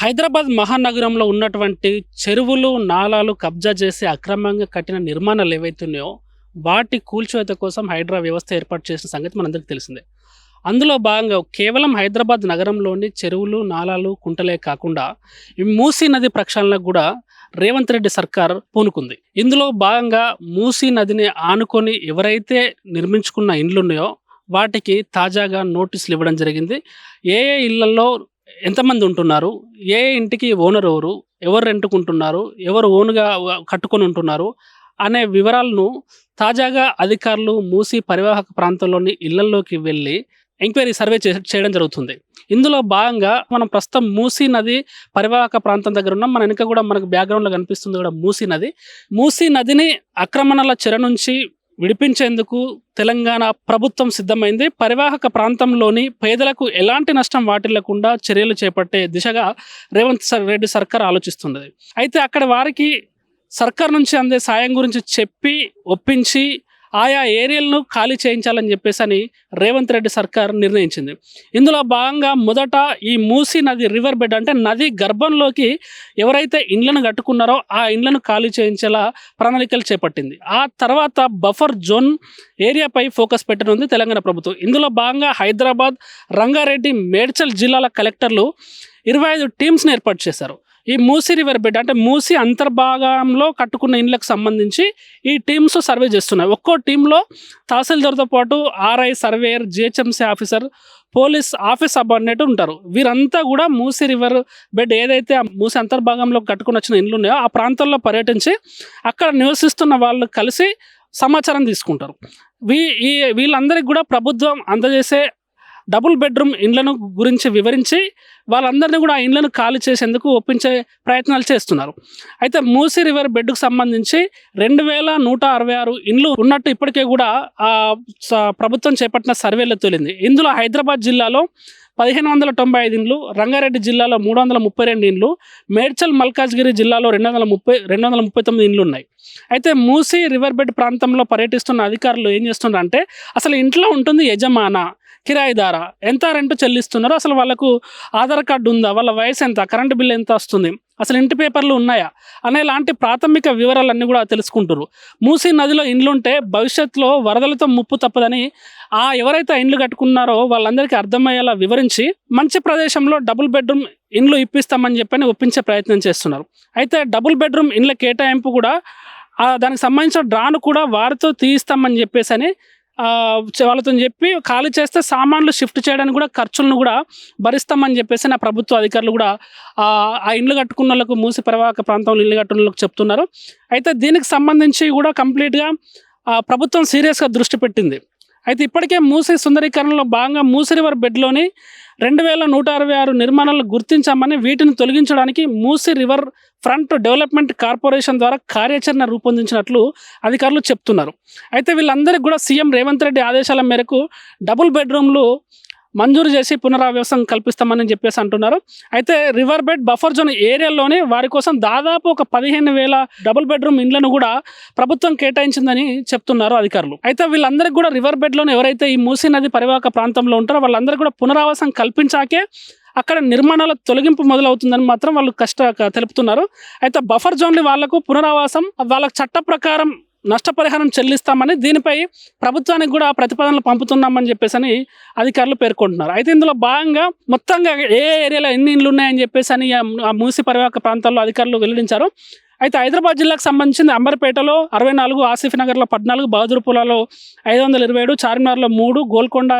హైదరాబాద్ మహానగరంలో ఉన్నటువంటి చెరువులు నాలాలు కబ్జా చేసి అక్రమంగా కట్టిన నిర్మాణాలు ఏవైతున్నాయో వాటి కూల్చివేత కోసం హైడ్రా వ్యవస్థ ఏర్పాటు చేసిన సంగతి మనందరికీ తెలిసిందే. అందులో భాగంగా కేవలం హైదరాబాద్ నగరంలోని చెరువులు నాలాలు కుంటలే కాకుండా ఈ మూసీ నది ప్రక్షాళనకు కూడా రేవంత్ రెడ్డి సర్కార్ పూనుకుంది. ఇందులో భాగంగా మూసీ నదిని ఆనుకొని ఎవరైతే నిర్మించుకున్న ఇండ్లున్నాయో వాటికి తాజాగా నోటీసులు ఇవ్వడం జరిగింది. ఏ ఏ ఇళ్ళలో ఎంతమంది ఉంటున్నారు? ఏ ఇంటికి ఓనర్ ఎవరు? ఎవరు రెంటుకుంటున్నారు? ఎవరు ఓన్గా కట్టుకొని ఉంటున్నారు? అనే వివరాలను తాజాగా అధికారులు మూసి పరివాహక ప్రాంతంలోని ఇళ్ళలోకి వెళ్ళి ఎంక్వైరీ సర్వే చే చేయడం జరుగుతుంది. ఇందులో భాగంగా మనం ప్రస్తుతం మూసీ నది పరివాహక ప్రాంతం దగ్గర ఉన్నాం. మన వెనుక కూడా మనకు బ్యాక్గ్రౌండ్లో కనిపిస్తుంది కూడా మూసీ నది. మూసీ నదిని ఆక్రమణల చెర నుంచి విడిపించేందుకు తెలంగాణ ప్రభుత్వం సిద్ధమైంది. పరివాహక ప్రాంతంలోని పేదలకు ఎలాంటి నష్టం వాటిల్లకుండా చర్యలు చేపట్టే దిశగా రేవంత్ సర్- రెడ్డి సర్కార్ ఆలోచిస్తున్నది. అయితే అక్కడ వారికి సర్కార్ నుంచి అందే సాయం గురించి చెప్పి ఒప్పించి ఆయా ఏరియాలను ఖాళీ చేయించాలని చెప్పేసి అని రేవంత్ రెడ్డి సర్కార్ నిర్ణయించింది. ఇందులో భాగంగా మొదట ఈ మూసీ నది రివర్ బెడ్ అంటే నది గర్భంలోకి ఎవరైతే ఇండ్లను కట్టుకున్నారో ఆ ఇండ్లను ఖాళీ చేయించేలా ప్రణాళికలు చేపట్టింది. ఆ తర్వాత బఫర్ జోన్ ఏరియాపై ఫోకస్ పెట్టనుంది తెలంగాణ ప్రభుత్వం. ఇందులో భాగంగా హైదరాబాద్ రంగారెడ్డి మేడ్చల్ జిల్లాల కలెక్టర్లు ఇరవై ఐదు టీమ్స్ని ఏర్పాటు చేశారు. ఈ మూసి రివర్ బెడ్ అంటే మూసి అంతర్భాగంలో కట్టుకున్న ఇండ్లకు సంబంధించి ఈ టీమ్స్ సర్వే చేస్తున్నాయి. ఒక్కో టీంలో తహసీల్దార్తో పాటు RI surveyor GHMC officer police office subordinate ఉంటారు. వీరంతా కూడా మూసి రివర్ బెడ్ ఏదైతే ఆ అంతర్భాగంలో కట్టుకుని వచ్చిన ఇండ్లు ఉన్నాయో ఆ ప్రాంతాల్లో పర్యటించి అక్కడ నివసిస్తున్న వాళ్ళు కలిసి సమాచారం తీసుకుంటారు. వీ ఈ వీళ్ళందరికీ కూడా ప్రభుత్వం అందజేసే డబుల్ బెడ్రూమ్ ఇండ్లను గురించి వివరించి వాళ్ళందరినీ కూడా ఆ ఇండ్లను ఖాళీ చేసేందుకు ఒప్పించే ప్రయత్నాలు చేస్తున్నారు. అయితే మూసీ రివర్ బెడ్కు సంబంధించి రెండు వేల నూట అరవై ఆరు ఇండ్లు ఉన్నట్టు ఇప్పటికే కూడా ఆ ప్రభుత్వం చేపట్టిన సర్వేలో తేలింది. ఇందులో హైదరాబాద్ జిల్లాలో పదిహేను వందల తొంభై ఐదు ఇండ్లు రంగారెడ్డి జిల్లాలో మూడు వందల ముప్పై రెండు ఇండ్లు మేడ్చల్ మల్కాజ్గిరి జిల్లాలో రెండు వందల ముప్పై రెండు వందల ముప్పై తొమ్మిది ఇండ్లు ఉన్నాయి. అయితే మూసీ రివర్ బెడ్ ప్రాంతంలో పర్యటిస్తున్న అధికారులు ఏం చేస్తున్నారు అంటే అసలు ఇంట్లో ఉంటుంది యజమాన కిరాయిదారా ఎంత రెంట్ చెల్లిస్తున్నారో అసలు వాళ్ళకు ఆధార్ కార్డు ఉందా? వాళ్ళ వయసు ఎంత? కరెంట్ బిల్ ఎంత వస్తుంది? అసలు ఇంటి పేపర్లు ఉన్నాయా? అనే లాంటి ప్రాథమిక వివరాలన్నీ కూడా తెలుసుకుంటారు మూసీ నదిలో ఇండ్లుంటే భవిష్యత్తులో వరదలతో ముప్పు తప్పదని ఆ ఎవరైతే ఇండ్లు కట్టుకున్నారో వాళ్ళందరికీ అర్థమయ్యేలా వివరించి మంచి ప్రదేశంలో డబుల్ బెడ్రూమ్ ఇండ్లు ఇప్పిస్తామని చెప్పని ఒప్పించే ప్రయత్నం చేస్తున్నారు. అయితే డబుల్ బెడ్రూమ్ ఇండ్ల కేటాయింపు కూడా దానికి సంబంధించిన డ్రాను కూడా వారితో తీయిస్తామని చెప్పేసి అని వాళ్ళతో చెప్పి ఖాళీ చేస్తే సామాన్లు షిఫ్ట్ చేయడానికి కూడా ఖర్చులను కూడా భరిస్తామని చెప్పేసి నా ప్రభుత్వ అధికారులు కూడా ఆ ఇండ్లు కట్టుకున్న వాళ్ళకు మూసి పరివాహక ప్రాంతంలో ఇల్లు కట్టుకున్న వాళ్ళకు చెప్తున్నారు. అయితే దీనికి సంబంధించి కూడా కంప్లీట్గా ప్రభుత్వం సీరియస్గా దృష్టి పెట్టింది. అయితే ఇప్పటికే మూసి సుందరీకరణలో భాగంగా మూసి రివర్ బెడ్లోని రెండు వేల నూట అరవై ఆరు నిర్మాణాలు గుర్తించామని వీటిని తొలగించడానికి Musi river front development corporation ద్వారా కార్యాచరణ రూపొందించినట్లు అధికారులు చెప్తున్నారు. అయితే వీళ్ళందరికీ కూడా సీఎం రేవంత్ రెడ్డి ఆదేశాల మేరకు డబుల్ బెడ్రూమ్లు మంజూరు చేసి పునరావాసం కల్పిస్తామని చెప్పేసి అంటున్నారు. అయితే రివర్ బెడ్ బఫర్ జోన్ ఏరియాలోనే వారి కోసం దాదాపు ఒక పదిహేను వేల డబుల్ బెడ్రూమ్ ఇండ్లను కూడా ప్రభుత్వం కేటాయించిందని చెప్తున్నారు అధికారులు. అయితే వీళ్ళందరికీ కూడా రివర్ బెడ్లోనే ఎవరైతే ఈ మూసీ నది పరివాహక ప్రాంతంలో ఉంటారో వాళ్ళందరికీ కూడా పునరావాసం కల్పించాకే అక్కడ నిర్మాణాల తొలగింపు మొదలవుతుందని మాత్రం వాళ్ళు కష్ట తెలుపుతున్నారు. అయితే బఫర్ జోన్లు వాళ్ళకు పునరావాసం వాళ్ళకు చట్ట ప్రకారం నష్టపరిహారం చెల్లిస్తామని దీనిపై ప్రభుత్వానికి కూడా ప్రతిపాదనలు పంపుతున్నామని చెప్పేసి అని అధికారులు పేర్కొంటున్నారు. అయితే ఇందులో భాగంగా మొత్తంగా ఏ ఏరియాలో ఎన్ని ఇండ్లు ఉన్నాయని చెప్పేసి అని ఆ మూసి పరివాహక ప్రాంతాల్లో అధికారులు వెల్లడించారు. అయితే హైదరాబాద్ జిల్లాకు సంబంధించిన అంబర్పేటలో అరవై నాలుగు ఆసిఫ్ నగర్లో పద్నాలుగు బహదూర్పులలో ఐదు వందల ఇరవై ఏడు చార్మినార్లో మూడు గోల్కొండ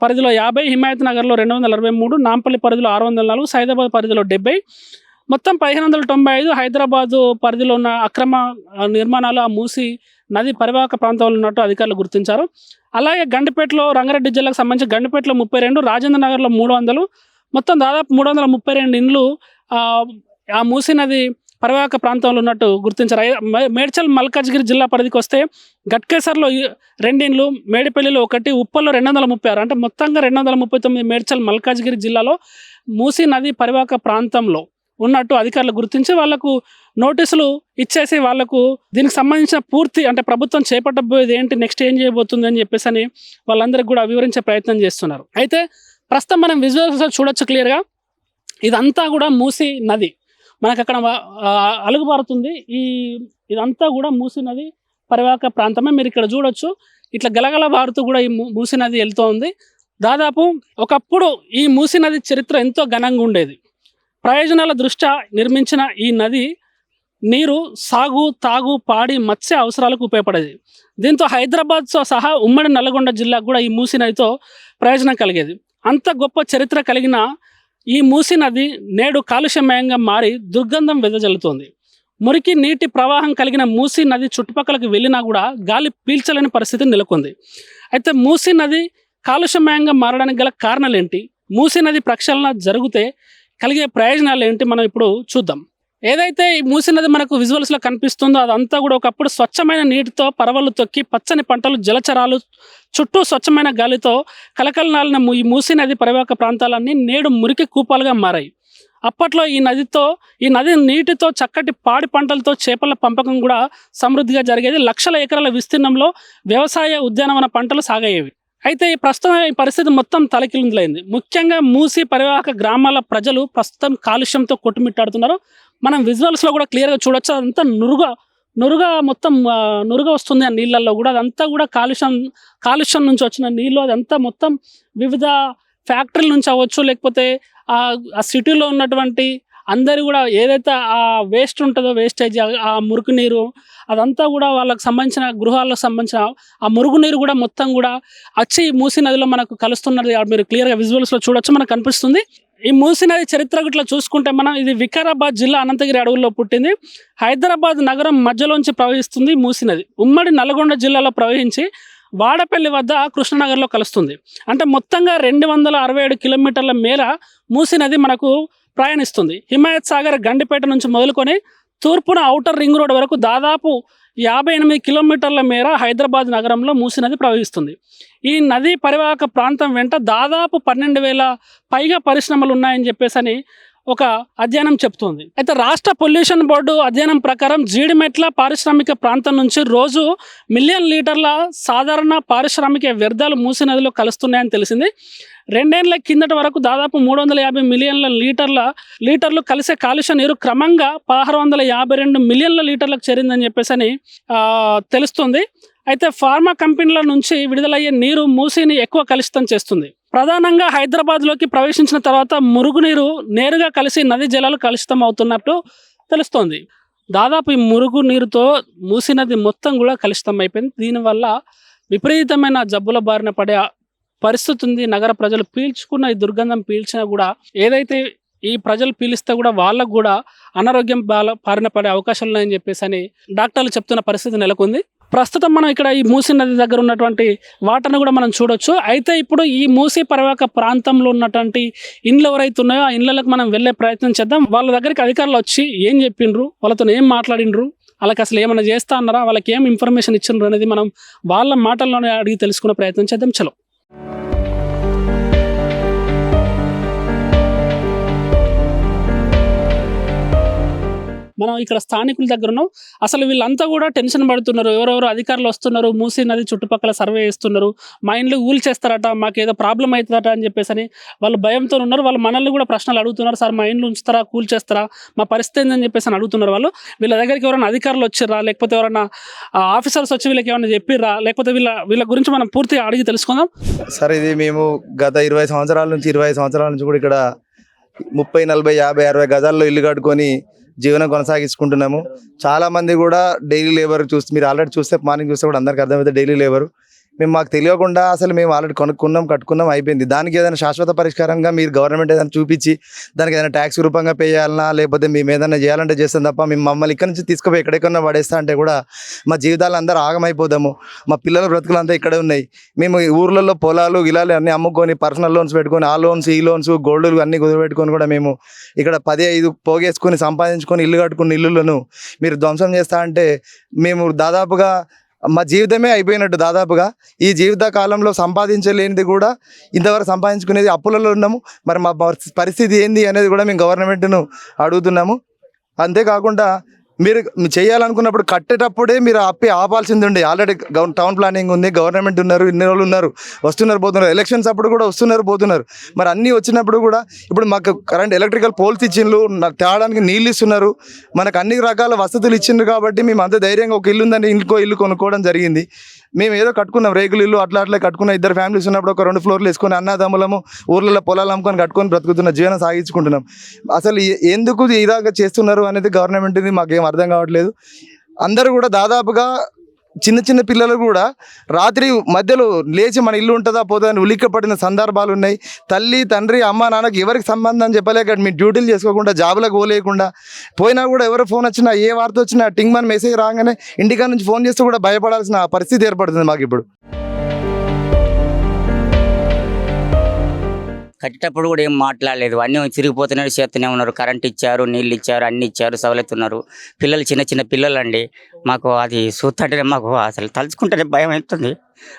పరిధిలో యాభై హిమాయత్ నగర్లో రెండు వందల అరవై మూడు నాంపల్లి పరిధిలో ఆరు వందల నాలుగు సైదాబాద్ పరిధిలో డెబ్బై. మొత్తం పదిహేను వందల తొంభై ఐదు హైదరాబాదు పరిధిలో ఉన్న అక్రమ నిర్మాణాలు ఆ మూసి నది పరివాహక ప్రాంతంలో ఉన్నట్టు అధికారులు గుర్తించారు. అలాగే గండిపేటలో రంగారెడ్డి జిల్లాకు సంబంధించి గండిపేటలో ముప్పై రెండు రాజేంద్ర నగర్లో మూడు వందలు. మొత్తం దాదాపు మూడు వందల ముప్పై రెండు ఇండ్లు ఆ, ఆ మూసీ నది పరివాహక ప్రాంతంలో ఉన్నట్టు గుర్తించారు. మేడ్చల్ మల్కాజ్గిరి జిల్లా పరిధికి వస్తే గట్కేసర్లో రెండిండ్లు మేడిపల్లిలో ఒకటి ఉప్పల్లో రెండు వందల ముప్పై ఆరు. అంటే మొత్తంగా రెండు వందల ముప్పై తొమ్మిది మేడ్చల్ మల్కాజ్గిరి జిల్లాలో మూసీ నది పరివాహక ప్రాంతంలో ఉన్నట్టు అధికారులు గుర్తించి వాళ్ళకు నోటీసులు ఇచ్చేసి వాళ్ళకు దీనికి సంబంధించిన పూర్తి అంటే ప్రభుత్వం చేపట్టబోయేది ఏంటి నెక్స్ట్ ఏం చేయబోతుంది అని చెప్పేసి అని వాళ్ళందరికీ కూడా వివరించే ప్రయత్నం చేస్తున్నారు. అయితే ప్రస్తుతం మనం విజువల్స్ చూడొచ్చు క్లియర్గా. ఇదంతా కూడా మూసి నది. మనకు అక్కడ అలుగుబారుతుంది. ఈ ఇదంతా కూడా మూసి నది పరివాహక ప్రాంతమే. మీరు ఇక్కడ చూడొచ్చు. ఇట్లా గలగల బారుతూ కూడా ఈ మూ- మూసి నది వెళ్తూ ఉంది. దాదాపు ఒకప్పుడు ఈ మూసి నది చరిత్ర ఎంతో ఘనంగా ఉండేది. ప్రయోజనాల దృష్ట్యా నిర్మించిన ఈ నది నీరు సాగు తాగు పాడి మత్స్య అవసరాలకు ఉపయోగపడేది. దీంతో హైదరాబాద్తో సహా ఉమ్మడి నల్గొండ జిల్లాకు కూడా ఈ మూసి నదితో ప్రయోజనం కలిగేది. అంత గొప్ప చరిత్ర కలిగిన ఈ మూసి నది నేడు కాలుష్యమయంగా మారి దుర్గంధం వెదజల్లుతోంది మురికి నీటి ప్రవాహం కలిగిన మూసీ నది చుట్టుపక్కలకు వెళ్ళినా కూడా గాలి పీల్చలేని పరిస్థితి నెలకొంది. అయితే మూసీ నది కాలుష్యమయంగా మారడానికి గల కారణాలు ఏంటి మూసీ నది ప్రక్షాళన జరిగితే కలిగే ప్రయోజనాలు ఏంటి మనం ఇప్పుడు చూద్దాం. ఏదైతే ఈ మూసీ నది మనకు విజువల్స్లో కనిపిస్తుందో అదంతా కూడా ఒకప్పుడు స్వచ్ఛమైన నీటితో పరవలు తొక్కి పచ్చని పంటలు జలచరాలు చుట్టూ స్వచ్ఛమైన గాలితో కలకలనాలిన ఈ మూసీ నది పరివాహక ప్రాంతాలన్నీ నేడు మురికి కూపాలుగా మారాయి. అప్పట్లో ఈ నదితో ఈ నది నీటితో చక్కటి పాడి పంటలతో చేపల పెంపకం కూడా సమృద్ధిగా జరిగేది. లక్షల ఎకరాల విస్తీర్ణంలో వ్యవసాయ ఉద్యానవన పంటలు సాగయ్యేవి. అయితే ఈ ప్రస్తుతం ఈ పరిస్థితి మొత్తం తలకిందులైంది. ముఖ్యంగా మూసి పరివాహక గ్రామాల ప్రజలు ప్రస్తుతం కాలుష్యంతో కొట్టుమిట్టాడుతున్నారు. మనం విజువల్స్లో కూడా క్లియర్గా చూడొచ్చు. అదంతా నురుగా నురుగా మొత్తం నురుగా వస్తుంది ఆ నీళ్ళల్లో కూడా. అదంతా కూడా కాలుష్యం కాలుష్యం నుంచి వచ్చిన నీళ్ళు. అదంతా మొత్తం వివిధ ఫ్యాక్టరీల నుంచి అవ్వచ్చు. లేకపోతే ఆ సిటీలో ఉన్నటువంటి అందరూ కూడా ఏదైతే ఆ వేస్ట్ ఉంటుందో వేస్టేజ్ ఆ మురుగు నీరు అదంతా కూడా వాళ్ళకి సంబంధించిన గృహాలకు సంబంధించిన ఆ మురుగు నీరు కూడా మొత్తం కూడా వచ్చి మూసి మూసీ నదిలో మనకు కలుస్తున్నది. ఆ మీరు క్లియర్గా విజువల్స్లో చూడొచ్చు. మనకు కనిపిస్తుంది. ఈ మూసీ నది చరిత్ర ఇట్లా చూసుకుంటే మనం ఇది వికారాబాద్ జిల్లా అనంతగిరి అడవుల్లో పుట్టింది. హైదరాబాద్ నగరం మధ్యలోంచి ప్రవహిస్తుంది మూసీ నది ఉమ్మడి నల్గొండ జిల్లాలో ప్రవహించి వాడపల్లి వద్ద కృష్ణనగర్లో కలుస్తుంది. అంటే మొత్తంగా రెండు వందల అరవై ఏడు కిలోమీటర్ల మేర మూసీ నది మనకు ప్రయాణిస్తుంది. హిమాయత్ సాగర్ గండిపేట నుంచి మొదలుకొని తూర్పున ఔటర్ రింగ్ రోడ్ వరకు దాదాపు యాభై ఎనిమిది కిలోమీటర్ల మేర హైదరాబాద్ నగరంలో మూసీ నది ప్రవహిస్తుంది. ఈ నదీ పరివాహక ప్రాంతం వెంట దాదాపు పన్నెండు వేల పైగా పరిశ్రమలు ఉన్నాయని చెప్పేసి అని ఒక అధ్యయనం చెప్తుంది. అయితే రాష్ట్ర పొల్యూషన్ బోర్డు అధ్యయనం ప్రకారం జీడిమెట్ల పారిశ్రామిక ప్రాంతం నుంచి రోజు మిలియన్ లీటర్ల సాధారణ పారిశ్రామిక వ్యర్థాలు మూసీ నదిలో కలుస్తున్నాయని తెలిసింది. రెండేళ్ళ కిందటి వరకు దాదాపు మూడు వందల యాభై మిలియన్ల లీటర్ల లీటర్లు కలిసే కాలుష్య నీరు క్రమంగా పదహారు వందల యాభై రెండు మిలియన్ల లీటర్లకు చేరిందని చెప్పేసి అని తెలుస్తుంది. అయితే ఫార్మా కంపెనీల నుంచి విడుదలయ్యే నీరు మూసీని ఎక్కువ కలుషితం చేస్తుంది. ప్రధానంగా హైదరాబాద్లోకి ప్రవేశించిన తర్వాత మురుగునీరు నేరుగా కలిసి నది జలాలు కలుషితం అవుతున్నట్టు తెలుస్తోంది. దాదాపు ఈ మురుగు నీరుతో మూసీ నది మొత్తం కూడా కలుషితం అయిపోయింది. దీనివల్ల విపరీతమైన జబ్బుల బారిన పడే పరిస్థితి ఉంది. నగర ప్రజలు పీల్చుకున్న ఈ దుర్గంధం పీల్చినా కూడా ఏదైతే ఈ ప్రజలు పీలిస్తే కూడా వాళ్ళకు కూడా అనారోగ్యం బాల బారిన పడే అవకాశాలు ఉన్నాయని చెప్పేసి అని డాక్టర్లు చెప్తున్న పరిస్థితి నెలకొంది. ప్రస్తుతం మనం ఇక్కడ ఈ మూసీ నది దగ్గర ఉన్నటువంటి వాటర్ను కూడా మనం చూడొచ్చు. అయితే ఇప్పుడు ఈ మూసీ పరివాహక ప్రాంతంలో ఉన్నటువంటి ఇండ్లు ఎవరైతే ఉన్నాయో ఆ ఇండ్లకు మనం వెళ్ళే ప్రయత్నం చేద్దాం. వాళ్ళ దగ్గరికి అధికారులు వచ్చి ఏం చెప్పిండ్రు? వాళ్ళతో ఏం మాట్లాడిండ్రు? వాళ్ళకి అసలు ఏమైనా చేస్తా అన్నారా? వాళ్ళకి ఏం ఇన్ఫర్మేషన్ ఇచ్చిండ్రు అనేది మనం వాళ్ళ మాటల్లోనే అడిగి తెలుసుకునే ప్రయత్నం చేద్దాం. చలో. మనం ఇక్కడ స్థానికుల దగ్గర ఉన్నాం. అసలు వీళ్ళంతా కూడా టెన్షన్ పడుతున్నారు. ఎవరెవరు అధికారులు వస్తున్నారు? మూసీ నది చుట్టుపక్కల సర్వే చేస్తున్నారు. మా ఇండ్లు ఊలు చేస్తారట మాకు ఏదో ప్రాబ్లం అవుతుందట అని చెప్పేసి అని వాళ్ళు భయంతో ఉన్నారు. వాళ్ళు మనల్ని కూడా ప్రశ్నలు అడుగుతున్నారు. సార్ మా ఇండ్లు ఉంచుతారా? కూల్ చేస్తారా మా పరిస్థితి ఏందని చెప్పేసి అని అడుగుతున్నారు వాళ్ళు. వీళ్ళ దగ్గరికి ఎవరైనా అధికారులు వచ్చిర్రా? లేకపోతే ఎవరైనా ఆఫీసర్స్ వచ్చి వీళ్ళకి ఏమైనా చెప్పిర్రా? లేకపోతే వీళ్ళ వీళ్ళ గురించి మనం పూర్తిగా అడిగి తెలుసుకుందాం. సార్ ఇది మేము గత ఇరవై సంవత్సరాల నుంచి ఇరవై సంవత్సరాల నుంచి కూడా ఇక్కడ ముప్పై నలభై యాభై అరవై గజాల్లో ఇల్లు కట్టుకొని జీవనం కొనసాగించుకుంటున్నాము. చాలా మంది కూడా డైలీ లేబర్ చూస్తే మీరు ఆల్రెడీ చూస్తే మార్నింగ్ చూస్తే కూడా అందరికీ అర్థమైతే డైలీ లేబర్ మేము మాకు తెలియకుండా అసలు మేము ఆల్రెడీ కొనుక్కున్నాం కట్టుకున్నాం అయిపోయింది. దానికి ఏదైనా శాశ్వత పరిష్కారంగా మీరు గవర్నమెంట్ ఏదైనా చూపించి దానికి ఏదైనా ట్యాక్స్ రూపంగా పే చేయాలన్నా లేకపోతే మేము ఏదైనా చేయాలంటే చేస్తాం తప్ప మేము మమ్మల్ని ఇక్కడ నుంచి తీసుకుపోయి ఎక్కడెక్కడన్నా పడేస్తా అంటే కూడా మా జీవితాలు అందరూ ఆగమైపోదాము. మా పిల్లల బ్రతుకులు అంతా ఇక్కడే ఉన్నాయి. మేము ఊర్లలో పొలాలు ఇలాలు అన్నీ అమ్ముకొని పర్సనల్ లోన్స్ పెట్టుకొని ఆ లోన్స్ ఈ లోన్స్ గోల్డ్లు అన్నీ కుదిరిపెట్టుకొని కూడా మేము ఇక్కడ పది ఐదు పోగేసుకొని సంపాదించుకొని ఇల్లు కట్టుకున్న ఇల్లులను మీరు ధ్వంసం చేస్తా అంటే మేము దాదాపుగా మా జీవితమే అయిపోయినట్టు దాదాపుగా. ఈ జీవిత కాలంలో సంపాదించలేనిది కూడా ఇంతవరకు సంపాదించుకునేది అప్పులలో ఉన్నాము. మరి మా పరిస్థితి ఏంది అనేది కూడా మేము గవర్నమెంట్ను అడుగుతున్నాము. అంతేకాకుండా మీరు చేయాలనుకున్నప్పుడు కట్టేటప్పుడే మీరు అప్పి ఆపాల్సింది ఉండే ఆల్రెడీ గవ- టౌన్ ప్లానింగ్ ఉంది గవర్నమెంట్ ఉన్నారు ఇన్ని రోజులు ఉన్నారు వస్తున్నారు పోతున్నారు. ఎలక్షన్స్ అప్పుడు కూడా వస్తున్నారు పోతున్నారు. మరి అన్నీ వచ్చినప్పుడు కూడా ఇప్పుడు మాకు కరెంట్ ఎలక్ట్రికల్ పోల్స్ ఇచ్చిండ్రు తేడానికి నీళ్ళు ఇస్తున్నారు. మనకు అన్ని రకాల వసతులు ఇచ్చిండ్రు కాబట్టి మేము అంత ధైర్యంగా ఒక ఇల్లు ఉందని ఇంకో ఇల్లు కొనుక్కోవడం జరిగింది. మేము ఏదో కట్టుకున్నాం రేకులు ఇల్లు అట్లా అట్లా కట్టుకున్న. ఇద్దరు ఫ్యామిలీస్ ఉన్నప్పుడు ఒక రెండు ఫ్లోర్లు వేసుకొని అన్నదమ్ములము ఊర్లలో పొలాలు అమ్ముకొని కట్టుకొని బ్రతుకుతున్న జీవనం సాగించుకుంటున్నాం. అసలు ఎందుకు ఇదాగా చేస్తున్నారు అనేది గవర్నమెంట్ది మాకేం అర్థం కావట్లేదు. అందరూ కూడా దాదాపుగా చిన్న చిన్న పిల్లలు కూడా రాత్రి మధ్యలో లేచి మన ఇల్లు ఉంటుందా పోతుందని అని ఉలిక్కపడిన సందర్భాలు ఉన్నాయి. తల్లి తండ్రి అమ్మ నాన్నకి ఎవరికి సంబంధం చెప్పలేక మీ డ్యూటీలు చేసుకోకుండా జాబులకు పోలేకుండా పోయినా కూడా ఎవరు ఫోన్ వచ్చినా ఏ వార్త వచ్చినా టింగ్ మన మెసేజ్ రాగానే ఇంటికా నుంచి ఫోన్ చేస్తే కూడా భయపడాల్సిన పరిస్థితి ఏర్పడుతుంది మాకు ఇప్పుడు. కట్టేటప్పుడు కూడా ఏం మాట్లాడలేదు. అన్నీ తిరిగిపోతున్నారు చేస్తూనే ఉన్నారు. కరెంట్ ఇచ్చారు నీళ్ళు ఇచ్చారు అన్ని ఇచ్చారు సవలెత్తున్నారు. పిల్లలు చిన్న చిన్న పిల్లలు అండి మాకు అది చూస్తుంటేనే మాకు అసలు తలుచుకుంటేనే భయం అవుతుంది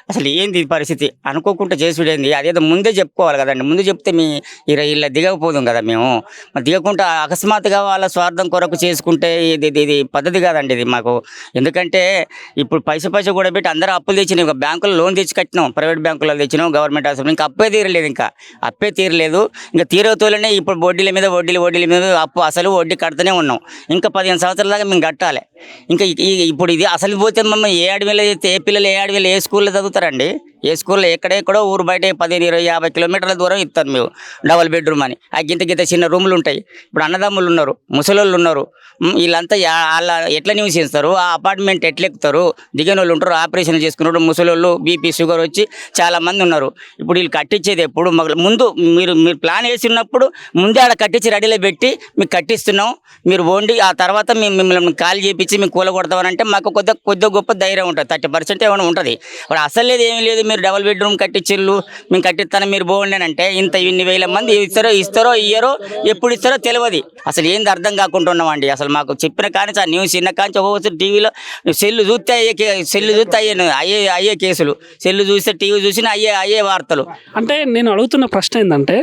అసలు ఏంది ఈ పరిస్థితి? అనుకోకుండా చేసుడేంది? అదేదో ముందే చెప్పుకోవాలి కదండి. ముందు చెప్తే మీ ఇలా ఇలా దిగకపోదాం కదా మేము. మరి దిగకుండా అకస్మాత్తుగా వాళ్ళ స్వార్థం కొరకు చేసుకుంటే ఇది ఇది పద్ధతి కాదండి ఇది మాకు. ఎందుకంటే ఇప్పుడు పైస పైస కూడా పెట్టి అందరూ అప్పులు తెచ్చినాం ఇంకా బ్యాంకులో లోన్ తెచ్చి కట్టినాం. ప్రైవేట్ బ్యాంకులో తెచ్చినాం. గవర్నమెంట్ హాస్పిటల్ ఇంకా అప్పే తీరలేదు ఇంకా. అప్పే తీరలేదు. ఇంకా తీరవుతూనే ఇప్పుడు వడ్డీల మీద వడ్డీలు వడ్డీల మీద అప్పు అసలు వడ్డీ కడుతూనే ఉన్నాం. ఇంకా పదిహేను సంవత్సరాల దాకా మేము కట్టాలి. ఇంకా ఈ- ఇప్పుడు ఇది అసలు పోతే మమ్మల్ని ఏ అడవిలో అయితే ఏ పిల్లలు ఏ అడవిలో ఏ స్కూల్లో చదువుతారండి? ఏ స్కూల్లో ఎక్కడెక్కడో ఊరు బయట పదిహేను ఇరవై యాభై కిలోమీటర్ల దూరం ఇస్తారు మేము. డబల్ బెడ్రూమ్ అని. ఆ గింత గింత చిన్న రూములు ఉంటాయి. ఇప్పుడు అన్నదమ్ములు ఉన్నారు ముసలోళ్ళు ఉన్నారు. వీళ్ళంతా వాళ్ళ ఎట్లా నివసిస్తారు? ఆ అపార్ట్మెంట్ ఎట్లెక్కుతారు దిగిన వాళ్ళు ఉంటారు ఆపరేషన్ చేసుకున్నారు ముసలోళ్ళు బీపీ షుగర్ వచ్చి చాలామంది ఉన్నారు. ఇప్పుడు వీళ్ళు కట్టించేది ఎప్పుడు ముందు మీరు మీరు ప్లాన్ వేసి ఉన్నప్పుడు ముందే ఆడ కట్టించి రెడీలో పెట్టి మీకు కట్టిస్తున్నాం. మీరు ఓండి ఆ తర్వాత మేము మిమ్మల్ని కాల్ చేపించి మేము కూలగొడతామని అంటే మాకు కొద్దిగా కొద్దిగా గొప్ప ధైర్యం ఉంటుంది. థర్టీ పర్సెంట్ ఏమైనా ఉంటుంది. ఇప్పుడు అసలు లేదు ఏమీ లేదు మీరు డబుల్ బెడ్రూమ్ కట్టించిల్లు మేము కట్టిస్తాను మీరు బాగుండి అంటే ఇంత ఇన్ని వేల మంది ఇస్తారో ఇస్తారో ఇయ్యరో ఎప్పుడు ఇస్తారో తెలియదు అసలు ఏంది అర్థం కాకుండా ఉన్నామండి. అసలు మాకు చెప్పిన కానీ ఆ న్యూస్ చిన్న కానీ ఒక్కొక్కసారి టీవీలో సెల్లు చూస్తే అయ్యే సెల్లు చూస్తే అయ్యే అయ్యే అయ్యే కేసులు. సెల్లు చూస్తే టీవీ చూసిన అయ్యే అయ్యే వార్తలు. అంటే నేను అడుగుతున్న ప్రశ్న ఏంటంటే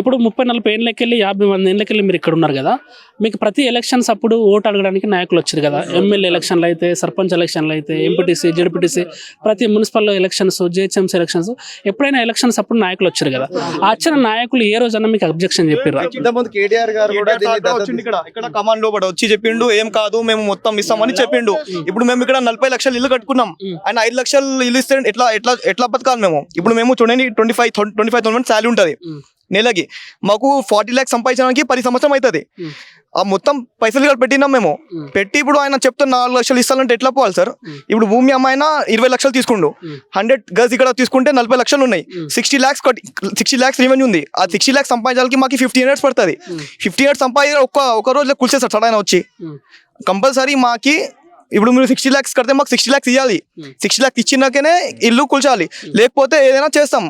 ఇప్పుడు ముప్పై నలభై ఏళ్ళకెళ్ళి యాభై మంది ఏళ్ళకెళ్ళి మీరు ఇక్కడ ఉన్నారు కదా మీకు ప్రతి ఎలక్షన్స్ అప్పుడు ఓటు అడగడానికి నాయకులు వచ్చారు కదా. ఎమ్మెల్యే ఎలక్షన్లు అయితే సర్పంచ్ ఎలక్షన్లు అయితే ఎంపీటీసీ జడ్పీటీసీ ప్రతి మున్సిపల్ ఎలక్షన్స్ జిహెచ్ఎంసీ ఎలక్షన్స్ ఎప్పుడైనా ఎలక్షన్స్ అప్పుడు నాయకులు వచ్చారు కదా. ఆ వచ్చిన నాయకులు ఏ రోజన్నా మీకు అబ్జెక్షన్ చెప్పారు కేటీఆర్ గారు ఇక్కడ. ఇక్కడ కమాండ్లో పడి వచ్చి చెప్పిండు ఏం కాదు మేము మొత్తం ఇస్తామని చెప్పిండు. ఇప్పుడు మేము ఇక్కడ నలభై లక్షలు ఇల్లు కట్టుకున్నాం. ఆయన ఐదు లక్షలు ఇల్లు ఇస్తే ఎట్లా ఎట్లా ఎట్లా బతకాలి మేము? ఇప్పుడు మేము చూడండి twenty five twenty five thousand salary ఉంటుంది నెలకి మాకు ఫార్టీ ల్యాక్స్ సంపాదించడానికి పది సంవత్సరం అవుతుంది. ఆ మొత్తం పైసలు ఇక్కడ పెట్టినాం మేము. పెట్టి ఇప్పుడు ఆయన చెప్తే నాలుగు లక్షలు ఇస్తానంటే ఎట్లా పోవాలి సార్. ఇప్పుడు భూమి అమ్మాయిన ఇరవై లక్షలు తీసుకుండు. హండ్రెడ్ గజ్ ఇక్కడ తీసుకుంటే నలభై లక్షలు ఉన్నాయి. Sixty lakhs sixty lakhs revenue ఉంది ఆ సిక్స్టీ ల్యాక్స్ సంపాదించాలకి మాకు ఫిఫ్టీన్ ఇయర్స్ పడుతుంది. ఫిఫ్టీ ఇయర్స్ సంపాది ఒక్క ఒక రోజులో కూల్చేస్తారు సార్ ఆయన వచ్చి. కంపల్సరీ మాకి ఇప్పుడు మీరు సిక్స్టీ ల్యాక్స్ కడితే మాకు సిక్స్టీ ల్యాక్స్ ఇవ్వాలి. సిక్స్టీ ల్యాక్స్ ఇచ్చినాకనే ఇల్లు కూల్చాలి లేకపోతే ఏదైనా చేస్తాం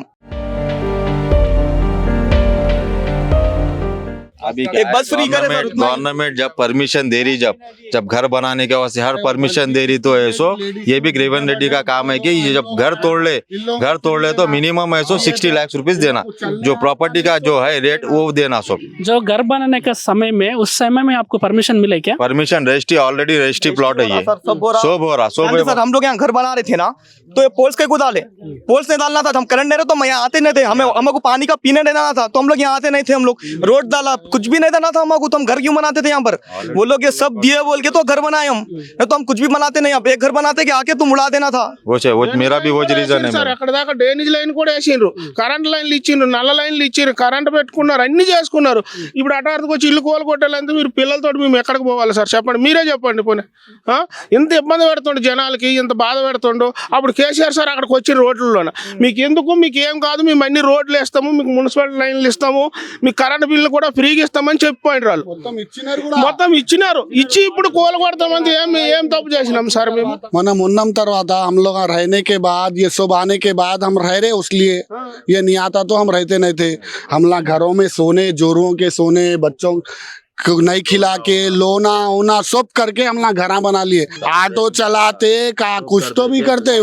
अभी एक बस फ्री करे। गवर्नमेंट जब परमिशन दे रही जब जब घर बनाने के वास्ते हर परमिशन दे रही तो ऐसो ये भी रेवन रेड्डी का काम है कि ये जब घर तोड़ ले घर तोड़ ले तो मिनिमम ऐसो सिक्सटी लाख रुपीज़ देना। जो प्रॉपर्टी का जो है रेट वो देना सो जो घर बनाने का समय में उस समय में आपको परमिशन मिले क्या? Permission registry already registry plot है ये। सब हो रहा। सब रहा हम लोग यहाँ घर बना रहे थे ना तो ये पोल्स के को डाले पोल्स नहीं डालना था तो हम करंट नहीं रहे तो हम यहाँ आते नहीं थे हमें हमको पानी का पीने देना था तो हम लोग यहाँ आते नहीं थे हम लोग रोड डाला कुछ भी नहीं देना था हमको तो हम घर क्यों बनाते थे यहाँ पर वो लोग ये सब दिए बोल के तो घर बनाए हम नहीं तो हम कुछ भी बनाते नहीं अब एक घर बनाते कि आके तुम उड़ा देना था वो छे- वो मेरा भी वो रीजन है సార్ मेरा। అక్కడ దాకా డ్రైనేజ్ లైన్ కూడా వేసిండ్రు కరెంట్ లైన్లు ఇచ్చిండ్రు నల్ల లైన్లు ఇచ్చిండ్రు కరెంట్ పెట్టుకున్నారు అన్ని చేసుకున్నారు ఇప్పుడు అటార్థకు వచ్చి ఇల్లు కోలు కొట్టాలంటే మీరు పిల్లలతో మేము ఎక్కడికి పోవాలి సార్ చెప్పండి మీరే చెప్పండి పోనీ ఆ? ఎంత ఇబ్బంది పెడుతుండు జనాలకి ఎంత బాధ పెడుతుండు అప్పుడు కేసీఆర్ సార్ అక్కడికి వచ్చిన రోడ్లలోన మీకు ఎందుకు మీకు ఏం కాదు మేము అన్ని రోడ్లు ఇస్తాము మీకు మున్సిపల్ లైన్లు ఇస్తాము మీకు కరెంట్ బిల్లు కూడా ఫ్రీగా ఇస్తామని చెప్పిపోయినారు వాళ్ళు మొత్తం ఇచ్చినారు ఇచ్చి ఇప్పుడు కోలు కొడతామని ఏం ఏం తప్పు చేసినాం సార్ మేము మనం ఉన్నాం తర్వాత हम लोग यहाँ रहने के बाद ये सब आने के बाद हम रह रहे उस लिए ये नहीं आता तो हम रहते नहीं थे हम लोग घरों में सोने जोरुओं के सोने बच्चों नहीं खिला के लोना ओना सब करके हम ना घरा बना लिए। ऑटो चलाते, का कुछ तो भी करते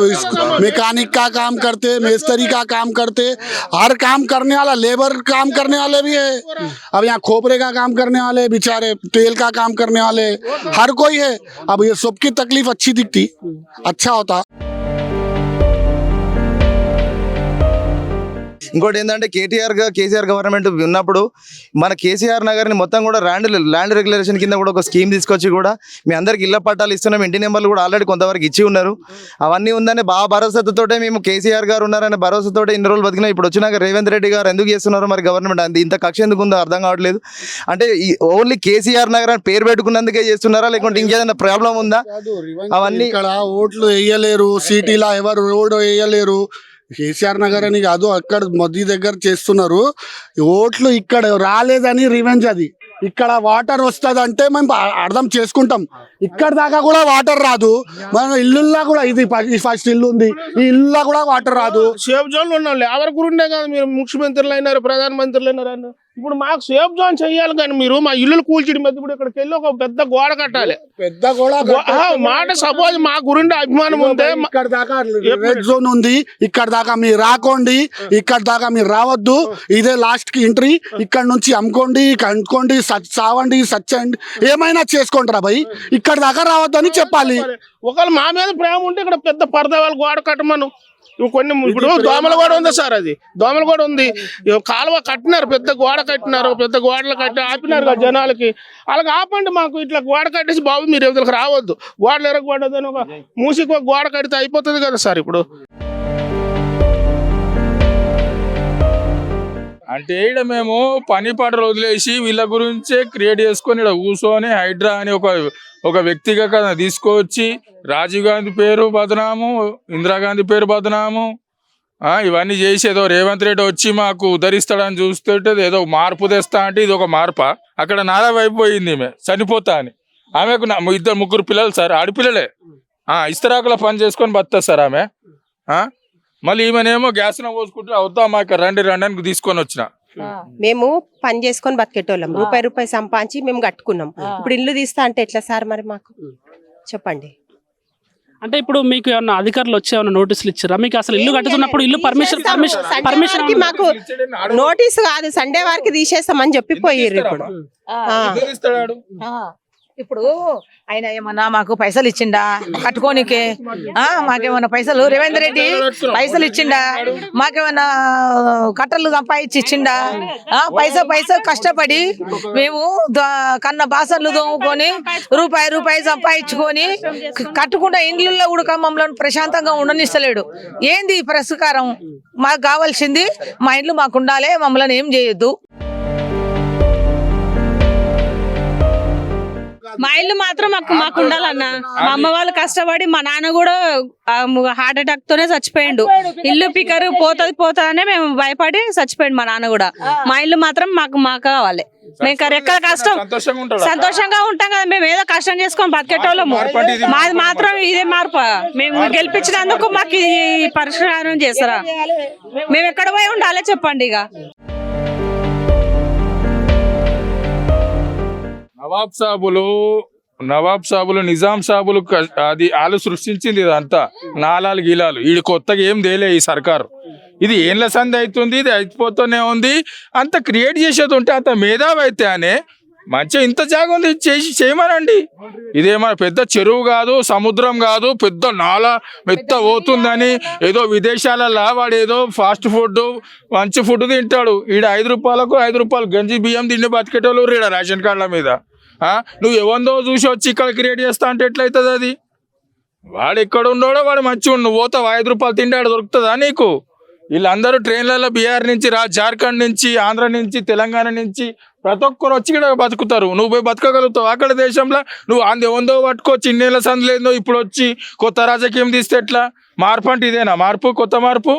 मैकेनिक का काम करते, मिस्त्री का काम करते। हर काम करने वाला, लेबर काम करने वाले भी है। अब यहाँ खोपरे का काम करने वाले, बेचारे तेल का काम करने वाले, हर कोई है। अब ये सबकी तकलीफ़ अच्छी दिखती। अच्छा होता। ఇంకోటి ఏంటంటే కేటీఆర్గా కేసీఆర్ గవర్నమెంట్ ఉన్నప్పుడు మన కేసీఆర్ నగర్ని మొత్తం కూడా ల్యాండ్ ల్యాండ్ రెగ్యులేషన్ కింద కూడా ఒక స్కీమ్ తీసుకొచ్చి కూడా మీ అందరికి ఇళ్ళ పట్టాలు ఇస్తున్నాం. ఇంటి నెంబర్లు కూడా ఆల్రెడీ కొంతవరకు ఇచ్చి ఉన్నారు. అవన్నీ ఉందని బాగా భరోసాతోటే మేము కేసీఆర్ గారు ఉన్నారనే భరోసాతోటే ఇన్ని రోజులు బతికినా. ఇప్పుడు వచ్చినాక రేవంత్ రెడ్డి గారు ఎందుకు చేస్తున్నారు మరి గవర్నమెంట్ అంత ఇంత కక్ష ఎందుకు ఉందో అర్థం కావట్లేదు. అంటే ఈ ఓన్లీ కేసీఆర్ నగర్ అని పేరు పెట్టుకున్నందుకే చేస్తున్నారా? లేకుంటే ఇంకేదైనా ప్రాబ్లం ఉందా? అవన్నీ ఇక్కడ ఓట్లు వేయలేరు సిటీలో ఎవరు రోడ్ వేయలేరు. కేసీఆర్ నగర్ అని కాదు అక్కడ మోదీ దగ్గర చేస్తున్నారు. ఓట్లు ఇక్కడ రాలేదని రివెంజ్ అది. ఇక్కడ వాటర్ వస్తుంది అంటే మేము అర్థం చేసుకుంటాం. ఇక్కడ దాకా కూడా వాటర్ రాదు. మన ఇల్లుల్లా కూడా ఇది ఫస్ట్ ఇల్లు ఉంది. ఈ ఇల్లులో కూడా వాటర్ రాదు. సేఫ్ జోన్ ఉన్నాం లేబర్ గురుండే కదా మీరు ముఖ్యమంత్రులు అయినారు ప్రధానమంత్రులు అయినారు అన్న. ఇప్పుడు మాకు సేఫ్ జోన్ చెయ్యాలి కానీ మీరు మా ఇల్లులు కూల్చడం మీద ఇప్పుడు ఇక్కడికి వెళ్ళి ఒక పెద్ద గోడ కట్టాలి. పెద్ద కూడా గో- ఆ, మాట సపోజ్ మా గురుండే అభిమానం ఉంటే ఇక్కడ దాకా రెడ్ జోన్ ఉంది. ఇక్కడ దాకా మీరు రాకోండి. ఇక్కడ దాకా మీరు రావద్దు. ఇదే లాస్ట్కి ఎంట్రీ ఇక్కడ నుంచి అమ్ముకోండి కనుక్కోండి సచ్- చావండి సచ్చండి. ఏమైనా చేసుకుంటారా భయ్? ఇక్కడ దాకా రావద్దని చెప్పాలి. ఒకవేళ మా మీద ప్రేమ ఉంటే ఇక్కడ పెద్ద పరదా వాళ్ళు గోడ కట్టమను. కొన్ని ఇప్పుడు దోమల గోడ ఉంది సార్ అది. దోమల గోడ ఉంది. కాలువ కట్టినారు పెద్ద గోడ కట్టినారు పెద్ద గోడలు కట్టి ఆపినారు కదా జనాలకి. అలాగే ఆపండి మాకు ఇట్లా గోడ కట్టేసి బాబు మీరు ఎవరికి రావద్దు. గోడలు ఎరగకూడదని ఒక మూసికి ఒక గోడ కడితే అయిపోతుంది కదా సార్ ఇప్పుడు. అంటే ఇక్కడ మేము పని పాటలు వదిలేసి వీళ్ళ గురించే క్రియేట్ చేసుకొని ఇక్కడ కూర్చొని హైడ్రా అని ఒక ఒక వ్యక్తిగత తీసుకొచ్చి రాజీవ్ గాంధీ పేరు బదనాము ఇందిరాగాంధీ పేరు బదనాము. ఇవన్నీ చేసి ఏదో రేవంత్ రెడ్డి వచ్చి మాకు ఉద్ధరిస్తాడని చూస్తుంటే ఏదో మార్పు తెస్తా అంటే ఇది ఒక మార్ప? అక్కడ నారా అయిపోయింది ఈమె చనిపోతా అని. ఆమెకు ఇద్దరు ముగ్గురు పిల్లలు సార్ ఆడపిల్లలే. ఇస్తరాకుల పని చేసుకొని బతుంది సార్ ఆమె. మళ్ళీ ఈమెనేమో గ్యాస్ పోసుకుంటూ అవుతా మాకు రండి రండి అని తీసుకొని వచ్చిన. మేము పని చేసుకొని బతికేటోళ్ళం. రూపాయి రూపాయి సంపాదించి మేము కట్టుకున్నాం. ఇప్పుడు ఇల్లు తీస్తా అంటే ఎట్లా సార్ మరి మాకు? చెప్పండి. అంటే ఇప్పుడు మీకు ఏమన్నా అధికారులు వచ్చి ఏమన్నా నోటీసులు ఇచ్చారా? మీకు అసలు ఇల్లు కట్టుతున్నప్పుడు ఇల్లు పర్మిషన్. పర్మిషన్ పర్మిషన్ మాకు నోటీస్ కాదు. సండే వారికి తీసేస్తామని చెప్పి పోయిర్రు ఇప్పుడు. ఇప్పుడు ఆయన ఏమన్నా మాకు పైసలు ఇచ్చిండా? కట్టుకోనికే? ఆ, మాకేమన్నా పైసలు? రేవేంద్ర రెడ్డి పైసలు ఇచ్చిండా? మాకేమన్నా కట్టలు సంపాదించి ఇచ్చిండా? ఆ, పైసా పైసా కష్టపడి మేము కన్న బాసన్లు దోముకొని రూపాయి రూపాయి సంపాదించుకొని కట్టుకున్న ఇండ్లలో కూడా మమ్మల్ని ప్రశాంతంగా ఉండనిస్తలేడు. ఏంది ఈ పురస్కారం మాకు కావాల్సింది మా ఇండ్లు మాకు ఉండాలి మమ్మల్ని ఏం చేయొద్దు? మా ఇల్లు మాత్రం మాకు మాకు ఉండాలన్న. మా అమ్మ వాళ్ళు కష్టపడి మా నాన్న కూడా హార్ట్ అటాక్ తోనే చచ్చిపోయిండు. ఇల్లు పికర్ పోతది పోతదనే మేము భయపడి చచ్చిపోయిండు మా నాన్న కూడా. మా ఇల్లు మాత్రం మాకు మాకు కావాలి. మేము ఎక్కడ కష్టం సంతోషంగా ఉంటాం కదా మేము ఏదో కష్టం చేసుకొని బతికేటోళ్ళము. మాది మాత్రం ఇదే మార్పు. మేము గెలిపించినందుకు మాకు ఈ పరిష్కారం చేస్తారా మేము ఎక్కడ పోయి ఉండాలి చెప్పండి ఇక. నవాబ్ సాబులు నవాబ్ సాబులు నిజాం సాబులు అది వాళ్ళు సృష్టించింది ఇదంతా. నాలాలు గీలాలు. ఇది కొత్తగా ఏం తేలే ఈ సర్కారు. ఇది ఏండ్ల సంధి అవుతుంది ఇది అయిపోతూనే ఉంది. అంత క్రియేట్ చేసేది ఉంటే అంత మేధావి అయితే అనే మంచిగా ఇంత జాగా ఉంది చేసి చేయమనండి. ఇదేమన్నా పెద్ద చెరువు కాదు సముద్రం కాదు పెద్ద నాల మెత్త పోతుందని ఏదో విదేశాలలో వాడు ఏదో ఫాస్ట్ ఫుడ్ మంచి ఫుడ్ తింటాడు. ఈడ ఐదు రూపాయలకు ఐదు రూపాయలు గంజి బియ్యం తిండి బతికేటోళ్ళు ఈడ రేషన్ కార్డుల మీద. నువ్వు ఎవందో చూసి వచ్చి ఇక్కడ క్రియేట్ చేస్తా అంటే ఎట్లయితుంది అది? వాడు ఎక్కడ ఉన్నాడో వాడు మంచిగా నువ్వు పోతావు ఐదు రూపాయలు తింటాడు దొరుకుతుందా నీకు? వీళ్ళందరూ ట్రైన్లలో బీహార్ నుంచి రా జార్ఖండ్ నుంచి ఆంధ్ర నుంచి తెలంగాణ నుంచి ప్రతి ఒక్కరు వచ్చి ఇక్కడ బతుకుతారు. నువ్వు పోయి బతకగలుగుతావు. అక్కడ దేశంలో నువ్వు అంది ఉందో పట్టుకోవచ్చు ఇన్నేళ్ళ సందులేందో ఇప్పుడు వచ్చి కొత్త రాజకీయం తీస్తే ఎట్లా? మార్పు అంటే ఇదేనా? మార్పు? కొత్త మార్పు?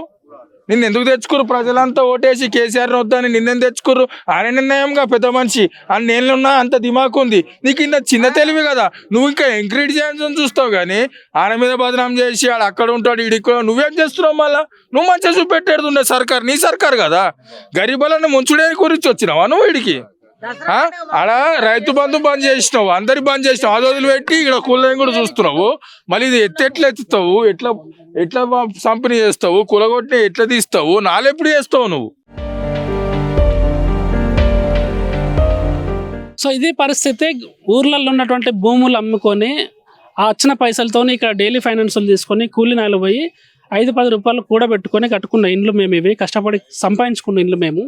నిన్ను ఎందుకు తెచ్చుకురు ప్రజలంతా ఓటేసి కేసీఆర్ వద్దని నిన్నెందు తెచ్చుకురు ఆయన నిర్ణయంగా పెద్ద మనిషి. అని నేనున్నా అంత దిమాకు ఉంది నీకు ఇంత చిన్న తెలివి కదా. నువ్వు ఇంకా ఎంకరేజ్ చేయాల్సి చూస్తావు కానీ ఆయన మీద బదనాం చేసి ఆడ అక్కడ ఉంటాడు ఈడు ఇక్కడ నువ్వేం చేస్తున్నావు మళ్ళా? నువ్వు మంచిగా చూపెట్టేది ఉండే సర్కార్. నీ సర్కార్ కదా. గరీబులను ముంచుడే గురించి వచ్చినావా నువ్వు వీడికి ఆ? ఆడ రైతు బంధు బంద్ చేసినావు. అందరి బంద్ చేసినావు. అది వదిలిపెట్టి ఇక్కడ కూలని కూడా చూస్తున్నావు. మళ్ళీ ఇది ఎత్తి ఎట్లా ఎత్తుతావు? ఎట్లా ఎట్లా సంపని చేస్తావు? కులగొట్టి ఎట్లా తీస్తావు? నాలెప్పుడు చేస్తావు నువ్వు? సో ఇది పరిస్థితి ఊర్లలో ఉన్నటువంటి భూములు అమ్ముకొని ఆ వచ్చిన పైసలతోని ఇక్కడ డైలీ ఫైనాన్సులు తీసుకొని కూలి నాయలు పోయి ఐదు పది రూపాయలు కూడబెట్టుకొని కట్టుకున్న ఇండ్లు మేము ఇవి. కష్టపడి సంపాదించుకున్న ఇండ్లు మేము.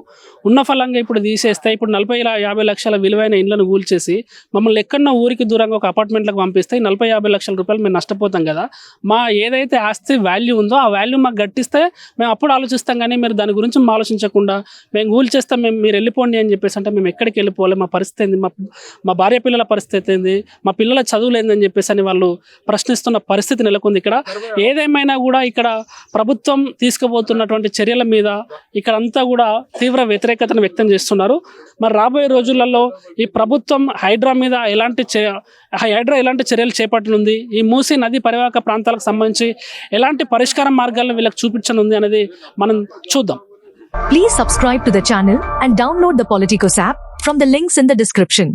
ఉన్న ఫలంగా ఇప్పుడు తీసేస్తే ఇప్పుడు నలభై యాభై లక్షల విలువైన ఇండ్లను కూల్చేసి మమ్మల్ని ఎక్కడన్నా ఊరికి దూరంగా ఒక అపార్ట్మెంట్లకు పంపిస్తే ఈ నలభై యాభై లక్షల రూపాయలు మేము నష్టపోతాం కదా. మా ఏదైతే ఆస్తి వాల్యూ ఉందో ఆ వాల్యూ మాకు గట్టిస్తే మేము అప్పుడు ఆలోచిస్తాం కానీ మీరు దాని గురించి మా ఆలోచించకుండా మేము కూల్చేస్తాం మేము మీరు వెళ్ళిపోండి అని చెప్పేసి అంటే మేము ఎక్కడికి వెళ్ళిపోవాలి? మా పరిస్థితి ఏంది? మా మా భార్య పిల్లల పరిస్థితి ఏంది? మా పిల్లల చదువులు ఏందని చెప్పేసి అని వాళ్ళు ప్రశ్నిస్తున్న పరిస్థితి నెలకొంది ఇక్కడ. ఏదేమైనా కూడా ఇక్కడ ప్రభుత్వం తీసుకుపోతున్నటువంటి చర్యల మీద ఇక్కడ అంతా కూడా తీవ్ర వ్యతిరేకతను వ్యక్తం చేస్తున్నారు. మరి రాబోయే రోజులలో ఈ ప్రభుత్వం హైడ్రా మీద ఎలాంటి హైడ్రా ఎలాంటి చర్యలు చేపట్టనుంది? ఈ మూసీ నది పరివాహక ప్రాంతాలకు సంబంధించి ఎలాంటి పరిష్కార మార్గాలను వీళ్ళకి చూపించనుంది అనేది మనం చూద్దాం. Please subscribe to the channel and download the Politicos app from the links in the description